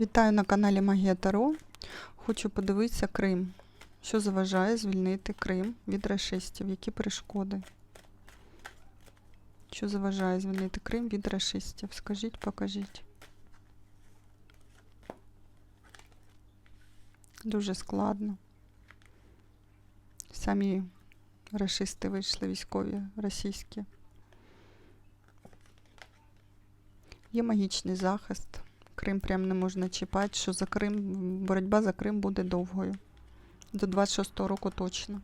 Вітаю на каналі Магія Таро. Хочу подивитися Крим. Що заважає звільнити Крим від рашистів? Які перешкоди? Що заважає звільнити Крим від рашистів? Скажіть, покажіть. Дуже складно. Самі рашисти вийшли військові російські. Є магічний захист. Крим прям не можна чіпати, що за Крим, боротьба за Крим буде довгою. До 26-го року точно.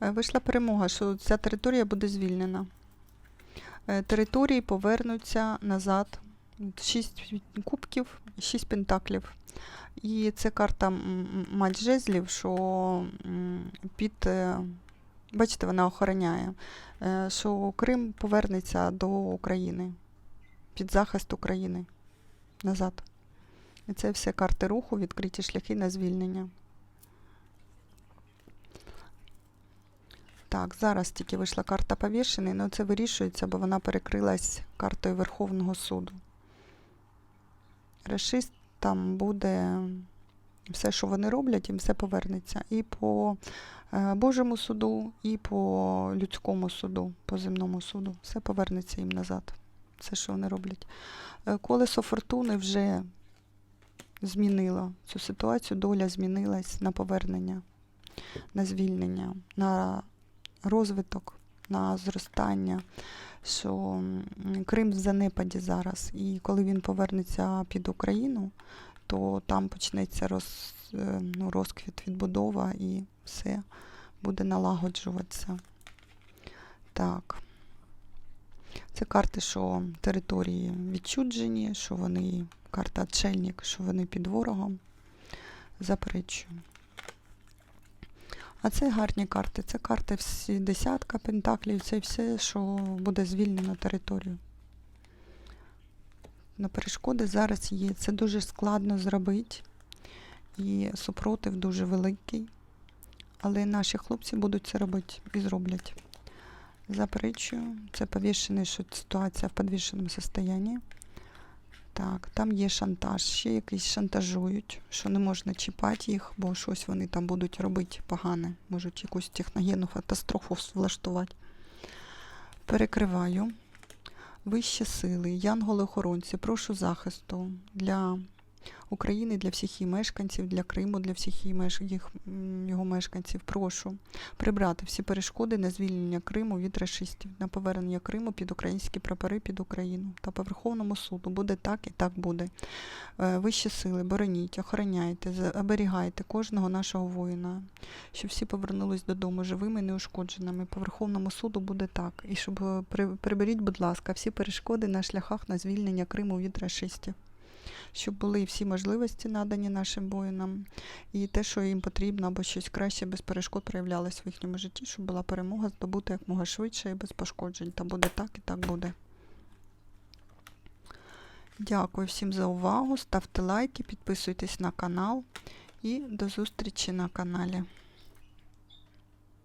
Е, Вийшла перемога, що ця територія буде звільнена. Е, Території повернуться назад. Шість кубків, шість пентаклів. І це карта мать жезлів, що під, е, бачите, вона охороняє е, що Крим повернеться до України під захист України назад. І це все карти руху, відкриті шляхи на звільнення. Так, зараз тільки вийшла карта повішений, але це вирішується, бо вона перекрилась картою Верховного суду. Решист там буде все, що вони роблять, їм все повернеться. І по е, Божому суду, і по людському суду, по земному суду. Все повернеться їм назад. Все, що вони роблять. Е, Колесо фортуни вже змінило цю ситуацію, доля змінилась на повернення, на звільнення, на розвиток, на зростання. Що Крим в занепаді зараз, і коли він повернеться під Україну, то там почнеться роз, е, ну, розквіт, відбудова і все буде налагоджуватися. Так. Це карти, що території відчуджені, що вони, карта Отшельник, що вони під ворогом. Заперечую. А це гарні карти. Це карти всі десятка пентаклів, це все, що буде звільнено територію. На перешкоди зараз є. Це дуже складно зробити. І супротив дуже великий. Але наші хлопці будуть це робити і зроблять. Заперечую. Це повішений, що ситуація в підвішеному стані. Так, там є шантаж, ще якийсь шантажують, що не можна чіпати їх, бо щось вони там будуть робити погане. Можуть якусь техногенну катастрофу влаштувати. Перекриваю. Вищі сили, янголи-охоронці, прошу захисту для України, для всіх її мешканців, для Криму, для всіх її меш... їх, його мешканців. Прошу прибрати всі перешкоди на звільнення Криму від расистів, на повернення Криму під українські прапори під Україну та по Верховному суду. Буде так і так буде. Е, Вищі сили, бороніть, охороняйте, за- оберігайте кожного нашого воїна, щоб всі повернулись додому живими і неушкодженими. По Верховному суду буде так. І щоб е, приберіть, будь ласка, всі перешкоди на шляхах на звільнення Криму від расистів. Щоб були всі можливості надані нашим воїнам, і те, що їм потрібно, або щось краще без перешкод проявлялось в їхньому житті, щоб була перемога здобута як мога швидше і без пошкоджень. Та буде так і так буде. Дякую всім за увагу. Ставте лайки, підписуйтесь на канал і до зустрічі на каналі.